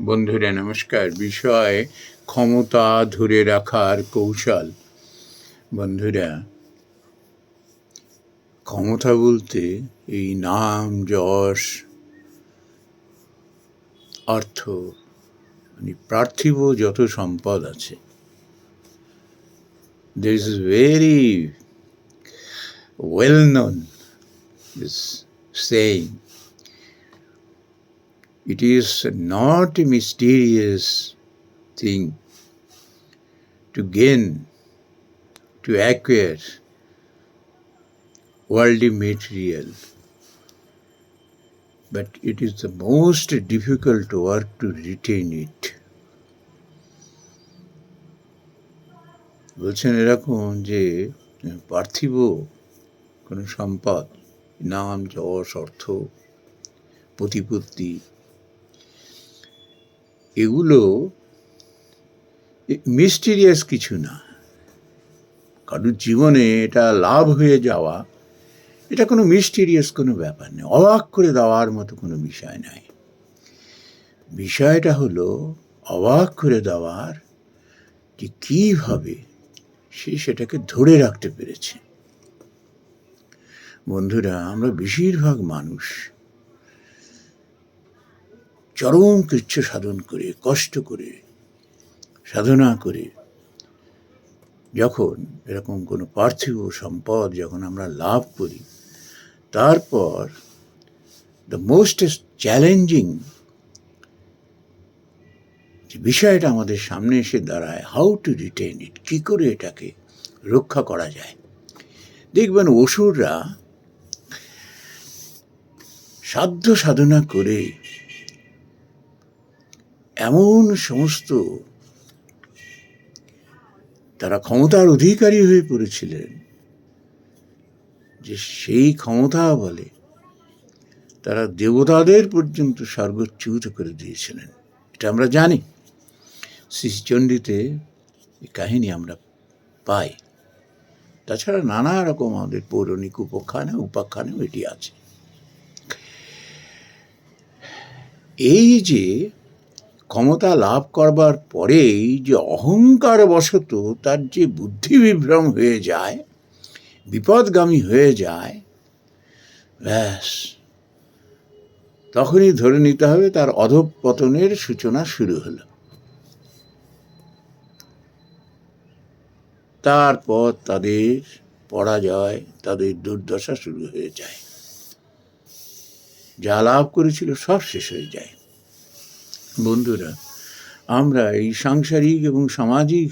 বন্ধুরা, নমস্কার। বিষয়, ক্ষমতা ধরে রাখার কৌশল। বন্ধুরা, ক্ষমতা বলতে এই নাম, যশ, অর্থ মানে পার্থিব যত সম্পদ আছে। There is very well known, this saying. it is not a mysterious thing to gain, to acquire worldly material, but it is the most difficult work to retain it. বলছেন এরকম যে পার্থিব কোনো সম্পদ নাম যশ অর্থ প্রতিপত্তি এগুলো মিস্টিরিয়াস কিছু না। কারোর জীবনে এটা লাভ হয়ে যাওয়া, এটা কোনো মিস্টিরিয়াস কোনো ব্যাপার নেই অবাক করে দেওয়ার মতো কোনো বিষয় নাই। বিষয়টা হলো, অবাক করে দেওয়ার যে কীভাবে সে সেটাকে ধরে রাখতে পেরেছে। বন্ধুরা, আমরা বেশিরভাগ মানুষ চরম কৃচ্ছ সাধন করে, কষ্ট করে, সাধনা করে। যখন এরকম কোনো পার্থিব সম্পদ যখন আমরা লাভ করি, তারপর দ্য মোস্ট চ্যালেঞ্জিং যে বিষয়টা আমাদের সামনে এসে দাঁড়ায় হাউ টু রিটেন ইট কী করে এটাকে রক্ষা করা যায়। দেখবেন অসুররা সাধ্য সাধনা করে এমন সমস্ত তারা ক্ষমতার অধিকারী হয়ে পড়েছিলেন যে সেই ক্ষমতা বলে তারা দেবতাদের পর্যন্ত স্বর্গচ্যুত করে দিয়েছিলেন। এটা আমরা জানি। শ্রীচণ্ডীতে এই কাহিনী আমরা পাই। তাছাড়া নানা রকম আমাদের পৌরাণিক উপাখ্যানে উপাখ্যানেও এটি আছে। এই যে ক্ষমতা লাভ করবার পরেই যে অহংকার বশত তার যে বুদ্ধি বিভ্রম হয়ে যায়, বিপদগামী হয়ে যায়, ব্যাস। তখনই ধরে নিতে হবে তার অধঃপতনের সূচনা শুরু হলো। তারপর তাদের পরাজয়, তাদের দুর্দশা শুরু হয়ে যায়। যা লাভ করেছিল সব শেষ হয়ে যায়। বন্ধুরা, আমরা এই সাংসারিক এবং সামাজিক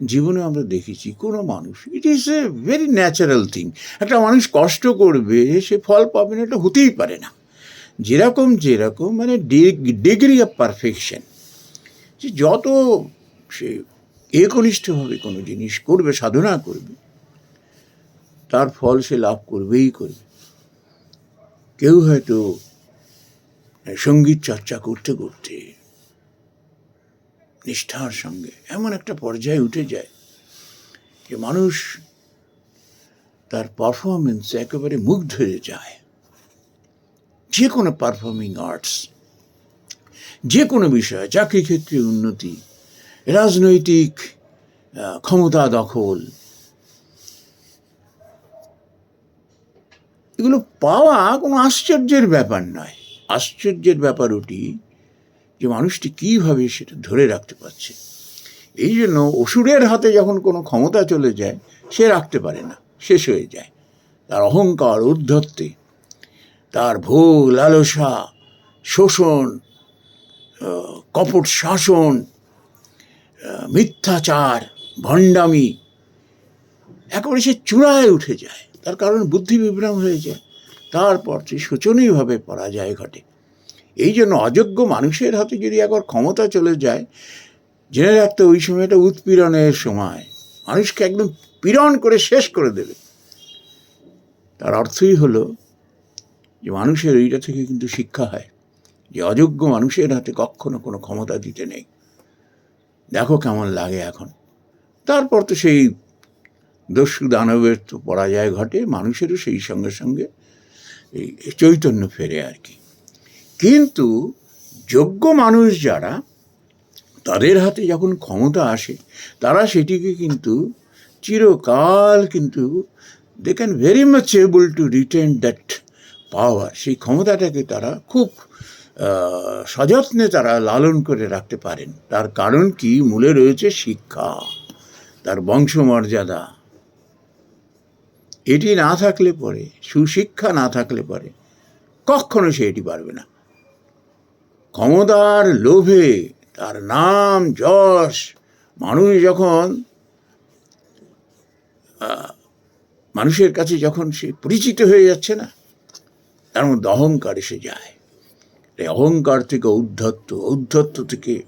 জীবনে আমরা দেখেছি কোনো মানুষ it is a very natural thing একটা মানুষ কষ্ট করবে, সে ফল পাবে না, এটা হতেই পারে না। যেরকম যেরকম মানে ডিগ্রি অফ পারফেকশন যে যত সে একনিষ্ঠভাবে কোনো জিনিস করবে, সাধনা করবে, তার ফল সে লাভ করবেই করবে। কেউ হয়তো সংগীত চর্চা করতে করতে, নিষ্ঠার সঙ্গে এমন একটা পর্যায়ে উঠে যায় যে মানুষ তার পারফরমেন্স একেবারে মুগ্ধ হয়ে যায়। যে কোনো পারফর্মিং আর্টস, যে কোনো বিষয় চাকরি ক্ষেত্রে উন্নতি, রাজনৈতিক ক্ষমতা দখল, এগুলো পাওয়া কোনো আশ্চর্যের ব্যাপার নয়। আশ্চর্যের ব্যাপার ওটি যে মানুষটি কীভাবে সেটা ধরে রাখতে পারছে। এই জন্য অসুরের হাতে যখন কোনো ক্ষমতা চলে যায়, সে রাখতে পারে না, শেষ হয়ে যায়। তার অহংকার ঊর্ধ্বত্বে, তার ভোগ লালসা, শোষণ কপট শাসন মিথ্যাচার, ভণ্ডামি, একেবারে সে চূড়ায় উঠে যায়। তার কারণ বুদ্ধি বিভ্রম হয়ে যায়। তারপর সে শোচনীয়ভাবে পরাজয় ঘটে। এই জন্য অযোগ্য মানুষের হাতে যদি একবার ক্ষমতা চলে যায়, জেনে রাখতে ওই সময়টা উৎপীড়নের সময়। মানুষকে একদম পীড়ন করে শেষ করে দেবে। তার অর্থই হলো যে মানুষের এইটা থেকে কিন্তু শিক্ষা হয় যে অযোগ্য মানুষের হাতে কখনো কোনো ক্ষমতা দিতে নেই। দেখো কেমন লাগে এখন। তারপর তো সেই দস্যু দানবের তো পরাজয় ঘটে, মানুষেরও সেই সঙ্গে সঙ্গে এই চৈতন্য ফেরে আর কি। কিন্তু যোগ্য মানুষ যারা, তাদের হাতে যখন ক্ষমতা আসে, তারা সেটিকে কিন্তু চিরকাল কিন্তু they can very much able to retain that power সেই ক্ষমতাটাকে তারা খুব সযত্নে তারা লালন করে রাখতে পারেন। তার কারণ কি? মূলে রয়েছে শিক্ষা। তার বংশমর্যাদা। এটি না থাকলে পরে, সুশিক্ষা না থাকলে পরে, কখনো সে এটি পারবে না। ক্ষমতার লোভে তার নাম যশ, মানুষ যখন মানুষের কাছে যখন সে পরিচিত হয়ে যাচ্ছে না, তার মধ্যে অহংকার এসে যায়। অহংকার থেকে উদ্ধত্ত উদ্ধত্ত থেকে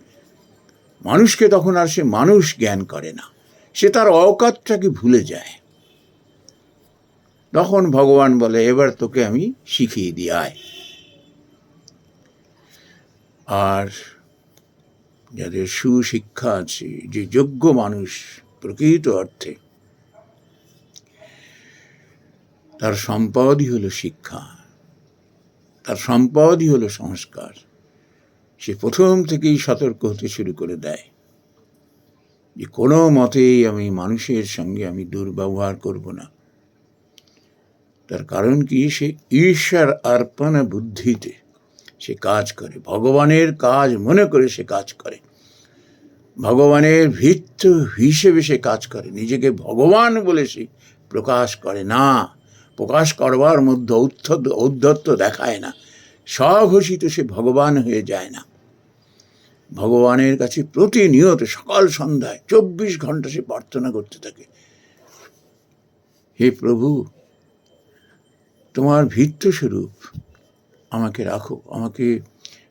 মানুষকে তখন আর সে মানুষ জ্ঞান করে না। সে তার অকাতটাকে ভুলে যায়। তখন ভগবান বলে, এবার তোকে আমি শিখিয়ে দিই আয়। আর যাদের সুশিক্ষা আছে, যে যোগ্য মানুষ প্রকৃত অর্থে, তার সম্পদই হলো শিক্ষা। তার সম্পদই হলো সংস্কার। সে প্রথম থেকেই সতর্ক হতে শুরু করে দেয় যে কোনো মতেই আমি মানুষের সঙ্গে আমি দুর্ব্যবহার করব না। তার কারণ কি? সে ঈশ্বর অর্পণ বুদ্ধিতে। সে কাজ করে। ভগবানের কাজ মনে করে সে কাজ করে। ভগবানের ভিত্ত হিসেবে সে কাজ করে। নিজেকে ভগবান বলে সে প্রকাশ করে না। প্রকাশ করবার মধ্যে উদ্ধত ঔদ্ধত্য দেখায় না। স্বঘোষিত সে ভগবান হয়ে যায় না। ভগবানের কাছে প্রতিনিয়ত সকাল সন্ধ্যায় চব্বিশ ঘণ্টা সে প্রার্থনা করতে থাকে। হে প্রভু তোমার ভিত্ত স্বরূপ আমাকে রাখো, আমাকে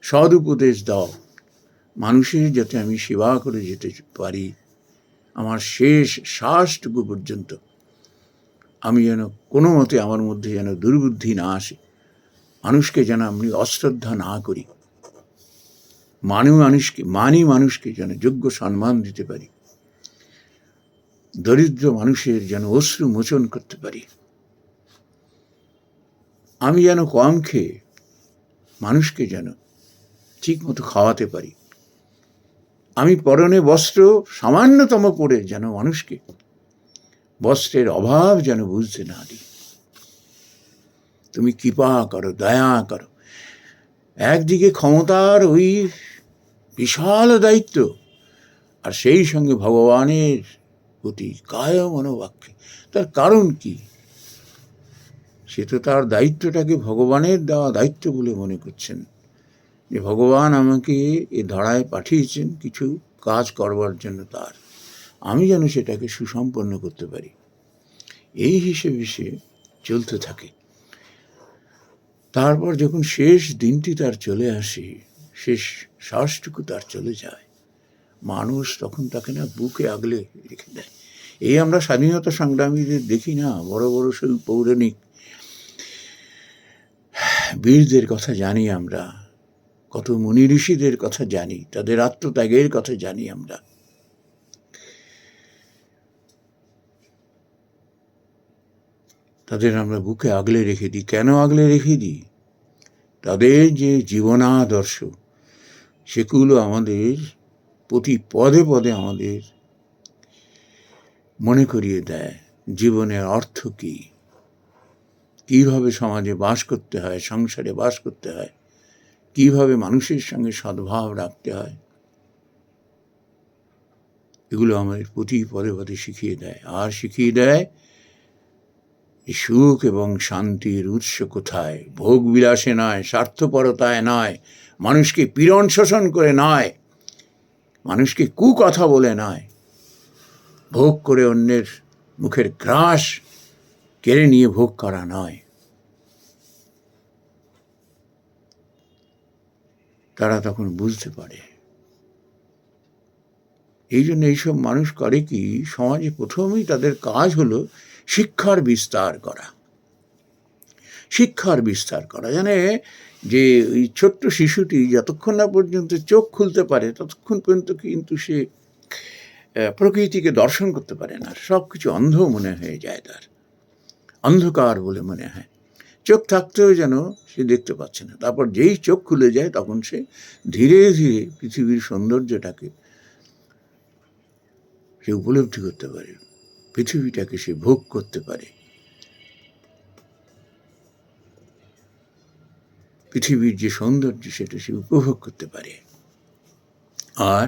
সদ উপদেশ দাও। মানুষের যাতে আমি সেবা করে যেতে পারি, আমার শেষ শ্বাসটুকু পর্যন্ত। আমি যেন কোনো মতে আমার মধ্যে যেন দুর্বুদ্ধি না আসে। মানুষকে যেন আমি অশ্রদ্ধা না করি। মানি মানুষকে মানি মানুষকে যেন যোগ্য সম্মান দিতে পারি। দরিদ্র মানুষের যেন অশ্রু মোচন করতে পারি। আমি যেন কম খেয়ে মানুষকে যেন ঠিক মতো খাওয়াতে পারি। আমি পরনে বস্ত্র সামান্যতম পরে যেন মানুষকে বস্ত্রের অভাব যেন বুঝতে না দিই। তুমি কৃপা করো, দয়া করো। একদিকে ক্ষমতার ওই বিশাল দায়িত্ব, আর সেই সঙ্গে ভগবানের প্রতি কায় মনোবাক্যে তার কারণ কি? সে তো তার দায়িত্বটাকে ভগবানের দেওয়া দায়িত্ব বলে মনে করছেন। যে ভগবান আমাকে এ ধরায় পাঠিয়েছেন কিছু কাজ করবার জন্য তার। আমি যেন সেটাকে সুসম্পন্ন করতে পারি। এই হিসেবে সে চলতে থাকে। তারপর যখন শেষ দিনটি তার চলে আসে, শেষ শ্বাসটুকু তার চলে যায়। মানুষ তখন তাকে না বুকে আগলে রেখে দেয়। এই আমরা স্বাধীনতা সংগ্রামীদের দেখি না, বড় বড় সেই পৌরাণিক বীরদের কথা জানি আমরা, কত মুনি ঋষিদের কথা জানি, তাদের আত্মত্যাগের কথা জানি আমরা। তাদের আমরা বুকে আগলে রেখে দিই। কেন আগলে রেখে দিই? তাদের যে জীবনাদর্শ, সেগুলো আমাদের প্রতি পদে পদে আমাদের মনে করিয়ে দেয়। জীবনের অর্থ কী? কীভাবে সমাজে বাস করতে হয়, সংসারে বাস করতে হয়, কীভাবে মানুষের সঙ্গে সদ্ভাব রাখতে হয়, এগুলো আমাদের প্রতি পদে পদে শিখিয়ে দেয়। আর শিখিয়ে দেয় সুখ এবং শান্তির উৎস কোথায়? ভোগ বিলাসে নয়, স্বার্থপরতায় নয়, মানুষকে পীড়ন শোষণ করে নয়, মানুষকে কুকথা বলে নয়, ভোগ করে অন্যের মুখের গ্রাস কেড়ে নিয়ে ভোগ করা নয়। তারা তখন বুঝতে পারে। এই জন্য এইসব মানুষ করে কি, সমাজে প্রথমেই তাদের কাজ হলো শিক্ষার বিস্তার করা। শিক্ষার বিস্তার করা। জানে যে ওই ছোট্ট শিশুটি যতক্ষণ না পর্যন্ত চোখ খুলতে পারে, ততক্ষণ পর্যন্ত কিন্তু সে প্রকৃতিকে দর্শন করতে পারে না। সব কিছু অন্ধ মনে হয়ে যায় তার। অন্ধকার বলে মনে হয়। চোখ থাকতেও যেন সে দেখতে পাচ্ছে না। তারপর যেই চোখ খুলে যায়, তখন সে ধীরে ধীরে পৃথিবীর সৌন্দর্যটাকে সে উপলব্ধি করতে পারে। পৃথিবীটাকে সে ভোগ করতে পারে। পৃথিবীর যে সৌন্দর্য, সেটা সে উপভোগ করতে পারে। আর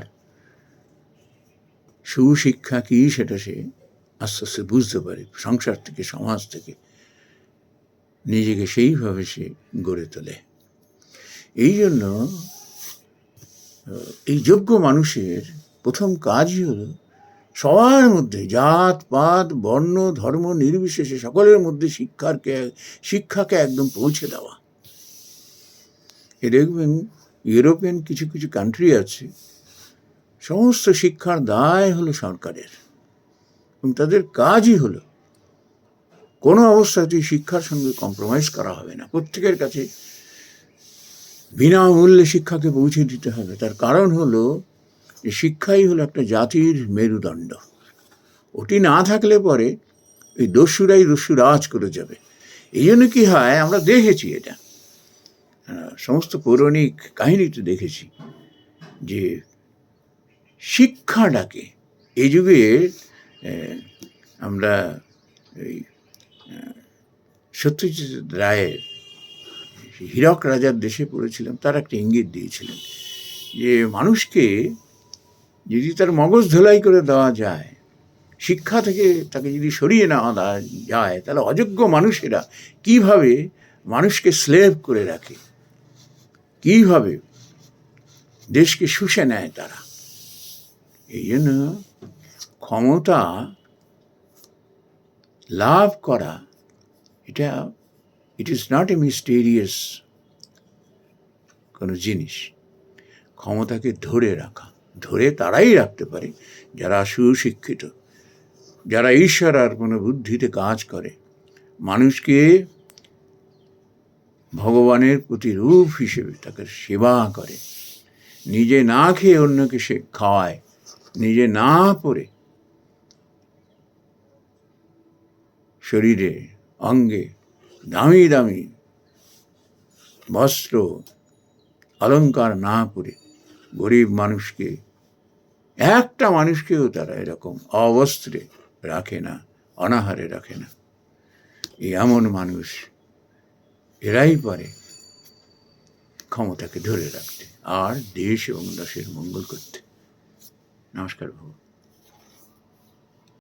সুশিক্ষা কি সেটা সে আস্তে আস্তে বুঝতে পারে, সংসার থেকে, সমাজ থেকে, নিজেকে সেইভাবে সে গড়ে তোলে। এই জন্য এই যোগ্য মানুষের প্রথম কাজই হলো সবার মধ্যে জাত, পাত, বর্ণ, ধর্ম, নির্বিশেষে সকলের মধ্যে শিক্ষারকে, শিক্ষাকে একদম পৌঁছে দেওয়া। এ দেখবেন, ইউরোপিয়ান কিছু কিছু কান্ট্রি আছে, সমস্ত শিক্ষার দায় হলো সরকারের। এবং তাদের কাজই হলো কোনো অবস্থাতেই শিক্ষার সঙ্গে কম্প্রোমাইজ করা হবে না। প্রত্যেকের কাছে বিনামূল্যে শিক্ষাকে পৌঁছে দিতে হবে। তার কারণ হলো যে শিক্ষাই হলো একটা জাতির মেরুদণ্ড। ওটি না থাকলে পরে এই দস্যুরাই দস্যু রাজ করে যাবে। এই জন্য কী হয় আমরা দেখেছি এটা। সমস্ত পৌরাণিক কাহিনীতে দেখেছি যে শিক্ষাটাকে এই যুগে আহ, আমরা এই সত্যজিৎ রায়ের হীরক রাজার দেশে পড়েছিলাম, তার একটা ইঙ্গিত দিয়েছিলেন যে মানুষকে যদি তার মগজ ধোলাই করে দেওয়া যায়, শিক্ষা থেকে তাকে যদি সরিয়ে নেওয়া যায়, তাহলে অযোগ্য মানুষেরা কীভাবে মানুষকে স্লেভ করে রাখে? কীভাবে দেশকে শুষে নেয় তারা? এই জন্য ক্ষমতা লাভ করা, এটা it is not a mysterious কোনো জিনিস। ক্ষমতাকে ধরে রাখা, ধরে তারাই রাখতে পারে যারা সুশিক্ষিত, যারা ঈশ্বর আর কোনো বুদ্ধিতে কাজ করে। মানুষকে ভগবানের প্রতিরূপ হিসেবে তাকে সেবা করে। নিজে না খেয়ে অন্যকে সে খাওয়ায়, নিজে না পড়ে শরীরে, অঙ্গে, দামি দামি বস্ত্র অলংকার না পরে গরিব মানুষকে, একটা মানুষকেও তারা এরকম অবস্ত্রে রাখে না, অনাহারে রাখে না। এমন মানুষ, এরাই পারে ক্ষমতাকে ধরে রাখতে, আর দেশ এবং দেশের মঙ্গল করতে। নমস্কার বাবু।